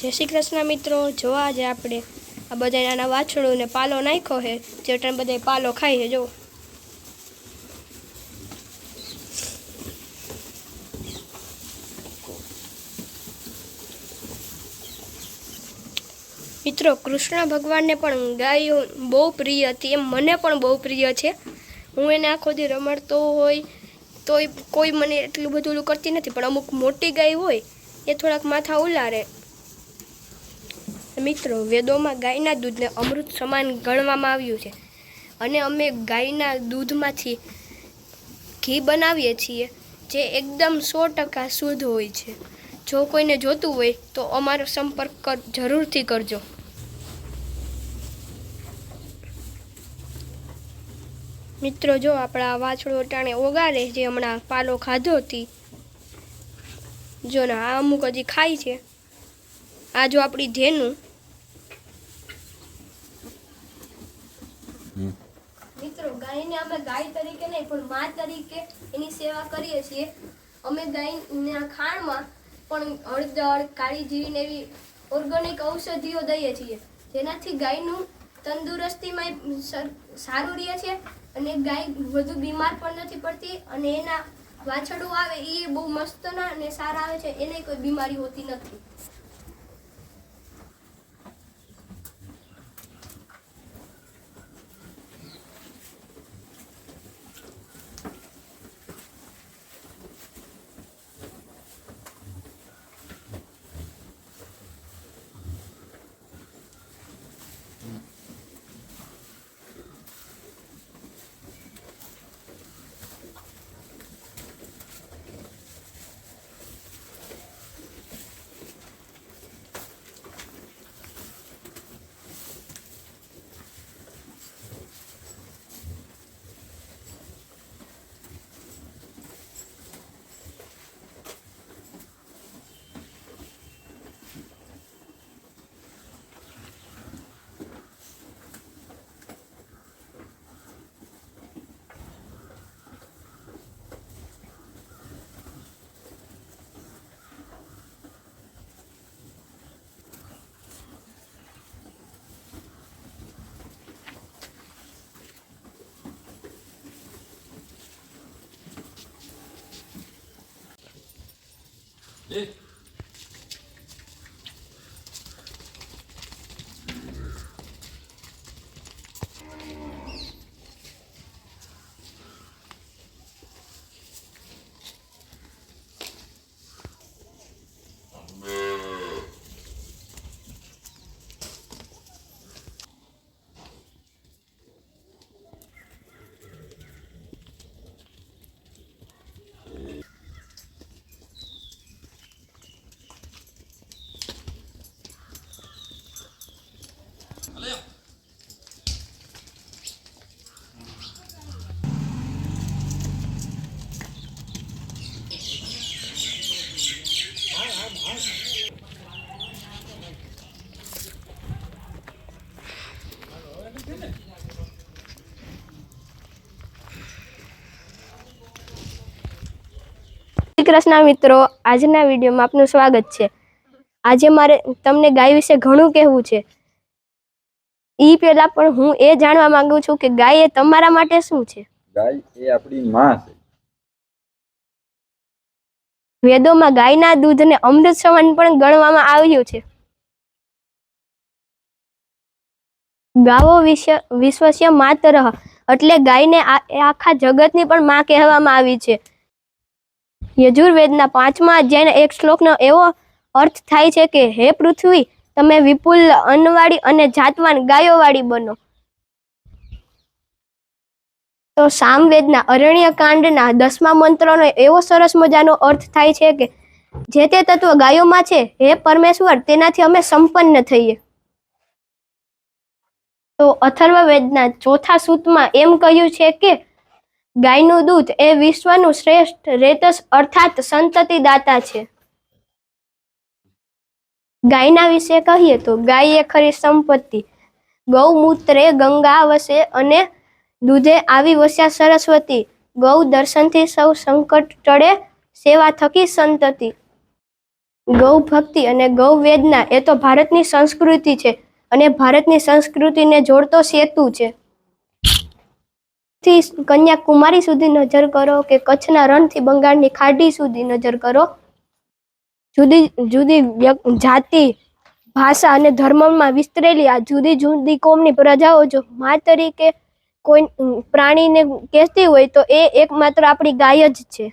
જય શ્રી કૃષ્ણ મિત્રો. જો આજે આપણે આ બધા નાના વાછડોને પાલો નાખ્યો છે જે ટાઈમ બધા પાલો ખાય છે, જો. મિત્રો, કૃષ્ણ ભગવાનને પણ ગાયો બહુ પ્રિય હતી, એમ મને પણ બહુ પ્રિય છે. હું એને આખો દી રમાડતો હોય, તોય કોઈ મને એટલું બધું કરતી નથી, પણ અમુક મોટી ગાય હોય, એ થોડાક માથા ઉલારે. મિત્રો, વેદોમાં ગાયના દૂધને અમૃત સમાન ગણવામાં આવ્યું છે. અને અમે ગાયના દૂધમાંથી ઘી બનાવીએ છીએ, જે એકદમ સો ટકા શુદ્ધ હોય છે. જો કોઈને જોતું હોય, તો અમારો સંપર્ક જરૂરથી કરજો. મિત્રો, જો આપણા વાછડો ટાણે ઓગારે જે હમણાં પાલો ખાધો હતી, જો ને, આ અમુક હજી ખાય છે. આ જો આપણી ધેનું મિત્રો, ગાયને અમે ગાય તરીકે નહીં, પણ મા તરીકે એની સેવા કરીએ છીએ. અમે ગાયના ખાણમાં પણ હળદર કાળી જીરીને એવી ઓર્ગેનિક ઔષધિઓ દઈએ છીએ. જેનાથી ગાયનું તંદુરસ્તીમાં સારું રહે છે અને ગાય વધુ બીમાર પણ નથી પડતી અને એના વાછડો આવે એ બહુ મસ્તના અને સારા આવે છે. એને કોઈ બીમારી હોતી નથી. શ્રી કૃષ્ણ મિત્રો આજના વિડીયોમાં આપનું સ્વાગત છે. આજે મારે તમને ગાય વિશે ઘણું કહેવું છે. એ પહેલા પણ હું એ જાણવા માંગુ છું કે ગાય એ તમારા માટે શું છે? ગાય એ આપણી માં છે. વેદોમાં ગાયના દૂધને અમૃત સમાન પણ ગણવામાં આવ્યું છે. ગાવો વિશ્વ વિશ્વસ્ય માત્ર એટલે ગાયને આ- આખા જગતની પણ માં કહેવામાં આવી છે. યજુર્વેદના પાંચમા અધ્યાયના એક શ્લોકનો એવો અર્થ થાય છે કે, હે પૃથ્વી, તમે વિપુલ, અન્નવાળી અને જાતવાન ગાયોવાળી બનો. તો સામવેદના અરણ્ય કાંડના દસમા મંત્રનો એવો સરસ મજાનો અર્થ થાય છે કે, જે તે તત્વ ગાયોમાં છે, હે પરમેશ્વર, તેનાથી અમે સંપન્ન થઈએ. તો અથર્વવેદના ચોથા સૂતમાં એમ કહ્યું છે કે ગાયનું દૂધ એ વિશ્વનું શ્રેષ્ઠ રેતસ અર્થાત સંતતિદાતા છે. ગાયના વિશે કહીએ તો ગાય એ ખરી સંપત્તિ. ગૌમૂત્રે ગંગા વસે અને દૂધે આવી વસ્યા સરસ્વતી. ગૌ દર્શનથી સૌ સંકટ ટળે, સેવા થકી સંતતિ. ગૌ ભક્તિ અને ગૌ વેદના એ તો ભારતની સંસ્કૃતિ છે અને ભારતની સંસ્કૃતિને જોડતો સેતુ છે. થી કન્યાકુમારી સુધી નજર કરો કે કચ્છના રણથી બંગાળની ખાડી સુધી નજર કરો. જુદી જુદી જાતિ, ભાષા અને ધર્મમાં વિસ્તરેલી આ જુદી જુદી કોમની પ્રજાઓ જો મા તરીકે કોઈ, પ્રાણીને કહેતી હોય તો એ એકમાત્ર આપણી ગાય જ છે.